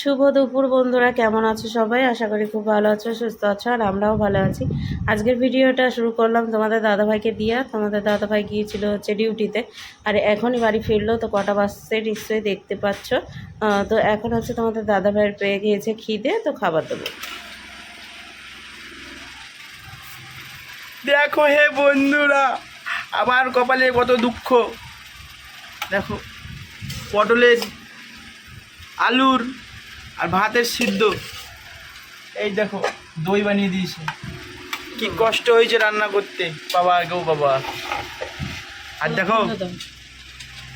শুভ দুপুর বন্ধুরা, কেমন আছো সবাই? আশা করি খুব ভালো আছো, সুস্থ আছো, আর আমরাও ভালো আছি। আজকের ভিডিওটা শুরু করলাম তোমাদের দাদাভাইকে দিয়া। তোমাদের দাদাভাই গিয়েছিল হচ্ছে ডিউটিতে, আর এখনই বাড়ি ফিরলো, তো কটা বাজছে নিশ্চয়ই দেখতে পাচ্ছ। তো এখন হচ্ছে তোমাদের দাদাভাইয়ের পেয়ে গিয়েছে খিদে, তো খাবার দেবো। দেখো হে বন্ধুরা, আমার কপালে কত দুঃখ। দেখো, পটলের আলুর আর ভাতের সিদ্ধ। এই দেখো, দই বানিয়ে দিয়েছে। কি কষ্ট হয়েছে রান্না করতে। বাবা, গো বাবা। আর দেখো,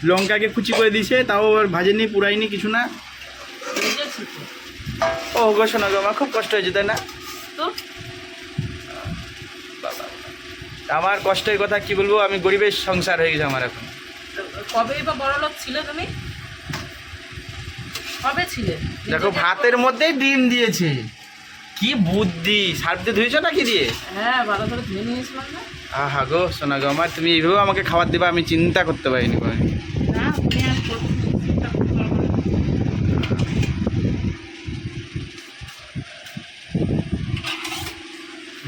লঙ্কাকে কুচি করে দিয়েছে, তাও আবার ভাজেনি পুরাইনি কিছু না। ও গো, শোনা গো, আমার খুব কষ্ট হয়েছে, তাই না? আমার কষ্টের কথা কি বলব, আমি গরিবের সংসার হয়ে গেছে আমার এখন। কবে বা বড় লোক ছিল তুমি? কবে ছিলে? দেখো ভাতের মধ্যেই ডিম দিয়েছে। কি বুদ্ধি সার্ফ দিয়ে ধুয়েছো না কি দিয়ে? হ্যাঁ ভালো করে ধুয়ে নিয়েছিলাম না? আহা গো সোনা গো আমার তুমি এইভাবে আমাকে খাবার দেবা আমি চিন্তা করতে পারিনি কোনো।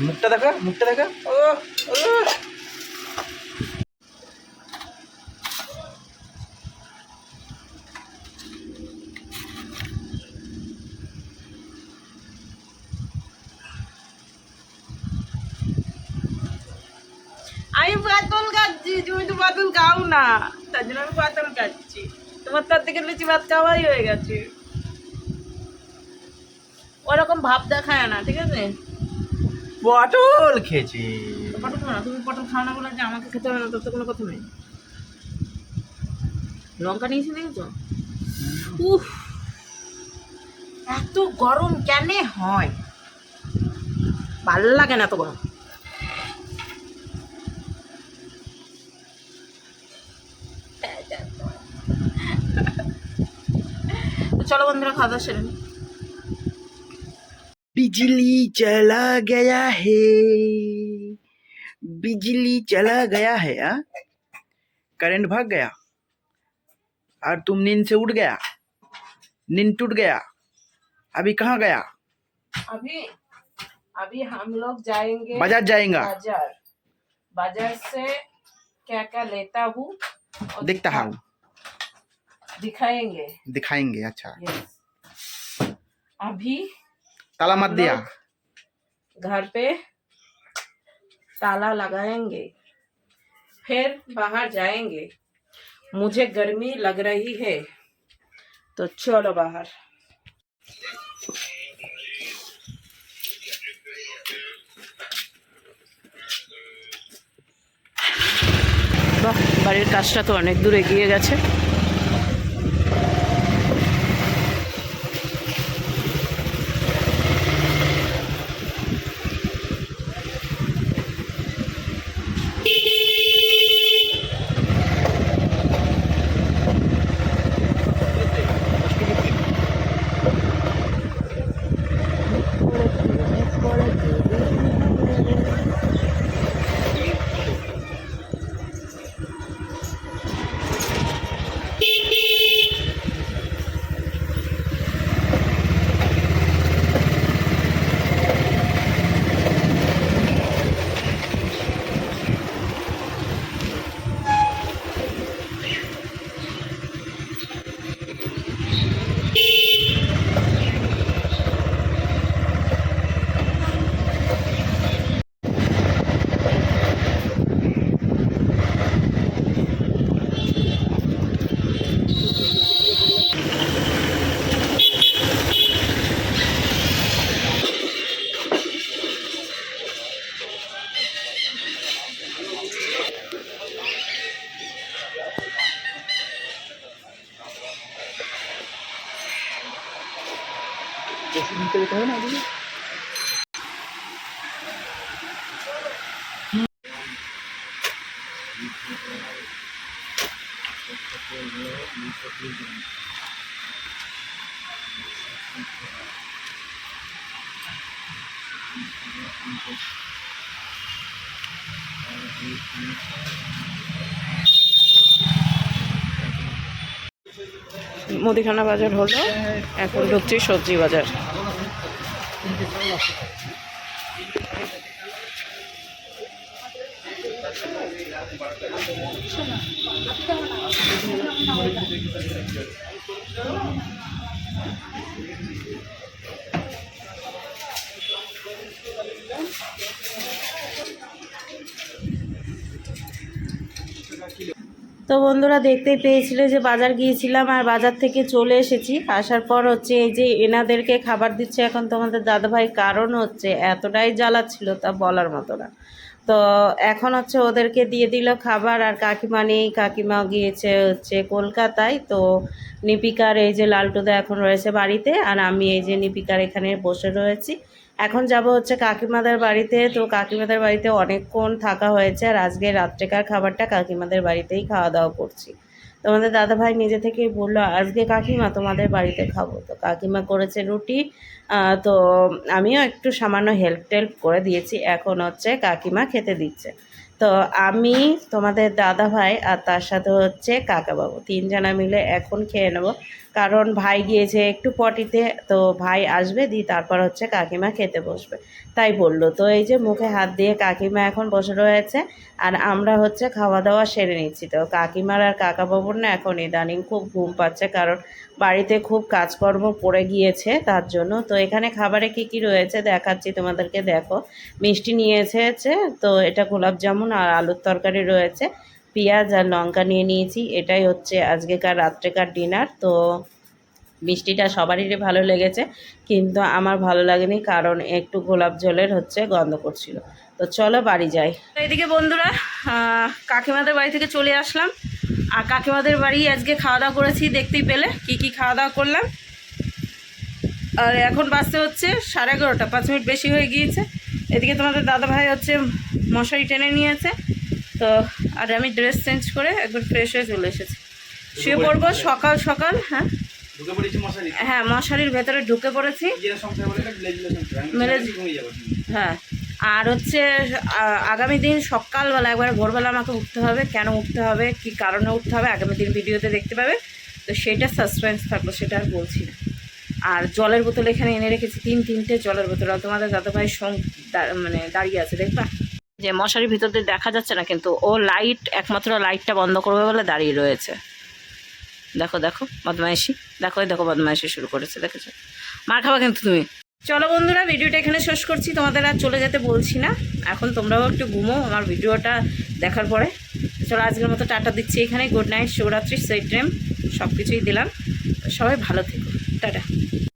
মুখটা দেখো মুখটা দেখো। ও ও আমি পাতল তুমি তো পাতল খাও না। তার জন্য আমি পাতল খাচ্ছি। তোমার তার থেকে লুচি ভাত খাওয়াই হয়ে গেছে। ওরকম ভাব দেখায় না ঠিক আছে? পটল খেয়েছি। পটল খাও না তুমি পটল খাও না বলে যে আমাকে খেতে হবে না তোর তো কোনো কথা নেই। লঙ্কা নিয়েছি দেখেছ? উফ এত গরম কেন হয়? ভালো লাগে না তো গরম। চলো বন্ধুরা খাওয়া দাওয়া সেরে নিই। बिजली चला गया है बिजली चला गया है आ? करंट भाग गया और तुम नींद से उठ गया नींद टूट गया अभी कहाँ गया अभी अभी हम लोग जाएंगे बाजार जाएगा बाजार बाजार से क्या क्या लेता हूँ और देखता दिखा- हूँ दिखाएंगे दिखाएंगे अच्छा यस अभी ताला मत दिया घर पे ताला लगाएंगे फिर बाहर जाएंगे मुझे गर्मी लग रही है तो चलो बाहर বাহ বাড়ির কাজটা তো অনেক দূর এগিয়ে গেছে Just dito na dito. Thank you. মুদিখানা বাজার হলো এখন ঢুকছি সবজি বাজার। তো বন্ধুরা দেখতে পেয়েছিল যে বাজার গিয়েছিলাম আর বাজার থেকে চলে এসেছি। আসার পর হচ্ছে এই যে এনাদেরকে খাবার দিচ্ছে এখন তোমাদের দাদাভাই, কারণ হচ্ছে এতটাই জ্বালাচ্ছিল তা বলার মতো না। তো এখন হচ্ছে ওদেরকে দিয়ে দিল খাবার আর কাকিমা নেই, কাকিমা গিয়েছে হচ্ছে কলকাতায়। তো নিপিকার এই যে লালটুদা এখন রয়েছে বাড়িতে আর আমি এই যে নিপিকার এখানে বসে রয়েছি। এখন যাব হচ্ছে কাকিমাদের বাড়িতে। তো কাকিমাদের বাড়িতে অনেকক্ষণ থাকা হয়েছে আর আজকে রাত্রেকার খাবারটা কাকিমাদের বাড়িতেই খাওয়া দাওয়া করছি। তোমাদের দাদাভাই নিজে থেকেই বলল, আজকে কাকিমা তোমাদের বাড়িতে খাব। তো কাকিমা করেছে রুটি। তো আমিও একটু সামান্য হেল্প টেল্প করে দিয়েছি। এখন হচ্ছে কাকিমা খেতে দিচ্ছে। তো আমি, তোমাদের দাদা ভাই আর তার সাথে হচ্ছে কাকাবাবু, তিনজনা মিলে এখন খেয়ে নেব। কারণ ভাই গিয়েছে একটু পটিতে, তো ভাই আসবে, দিয়ে তারপর হচ্ছে কাকিমা খেতে বসবে। তাই বলল। তো এই যে মুখে হাত দিয়ে কাকিমা এখন বসে রয়েছে, আর আমরা হচ্ছে খাওয়া দাওয়া সেরে নিচ্ছি। তো কাকিমার আর কাকা কাকাবাবুর না এখন ইদানিং খুব ঘুম পাচ্ছে, কারণ বাড়িতে খুব কাজকর্ম পড়ে গিয়েছে তার জন্য। তো এখানে খাবারে কি কি রয়েছে দেখাচ্ছি, তোমাদেরকে দেখো। মিষ্টি নিয়ে এসেছে তো এটা গোলাপ জামুন আর আলুর তরকারি রয়েছে। পেঁয়াজ আর লঙ্কা নিয়ে নিয়েছি। এটাই হচ্ছে আজকেকার, রাত্রেকার ডিনার তো মিষ্টিটা সবারই ভালো লেগেছে, কিন্তু আমার ভালো লাগেনি কারণ একটু গোলাপ জলের হচ্ছে গন্ধ করছিল। তো চলো বাড়ি যাই। এদিকে বন্ধুরা কাকিমাদের বাড়ি থেকে চলে আসলাম। আর কাকিমাদের বাড়ি আজকে খাওয়া দাওয়া করেছি, দেখতেই পেলে কি কি খাওয়া দাওয়া করলাম। আর এখন বাজতে হচ্ছে সাড়ে এগারোটা, পাঁচ মিনিট বেশি হয়ে গিয়েছে। এদিকে তোমাদের দাদা ভাই হচ্ছে মশারি টেনে নিয়েছে। তো আর আমি ড্রেস চেঞ্জ করে একবার ফ্রেশ হয়ে চলে এসেছি। শুয়ে পড়ব সকাল সকাল হ্যাঁ? হ্যাঁ মশারির ভেতরে ঢুকে পড়েছি। হ্যাঁ। আর হচ্ছে আগামী দিন সকালবেলা একবার ভোরবেলা আমাকে উঠতে হবে। কেন উঠতে হবে? কি কারণে উঠতে হবে? আগামী দিন ভিডিওতে দেখতে পাবে। তো সেটা সাসপেন্স থাকল সেটা আর বলছি না। আর জলের বোতল এখানে এনে রেখেছি তিন তিনটে জলের বোতল। আর তোমাদের দাদাভাই সং দা- মানে দাঁড়িয়ে আছে দেখবা? যে মশারির ভিতর দিয়ে দেখা যাচ্ছে না, কিন্তু ও লাইট একমাত্র লাইটটা বন্ধ করবে বলে দাঁড়িয়ে রয়েছে। দেখো দেখো, বদমাইশি। দেখো দেখো বদমাইশি শুরু করেছে, দেখেছ? মার খাবা কিন্তু তুমি। চলো বন্ধুরা, ভিডিওটা এখানে শেষ করছি। তোমাদের আর চলে যেতে বলছি না। এখন তোমরাও একটু ঘুমো আমার ভিডিওটা দেখার পরে। চলো, আজকের মতো টাটা দিচ্ছি এখানে গুড নাইট শিবরাত্রি সেই ড্রেম সব কিছুই দিলাম। সবাই ভালো থেকো। টাটা।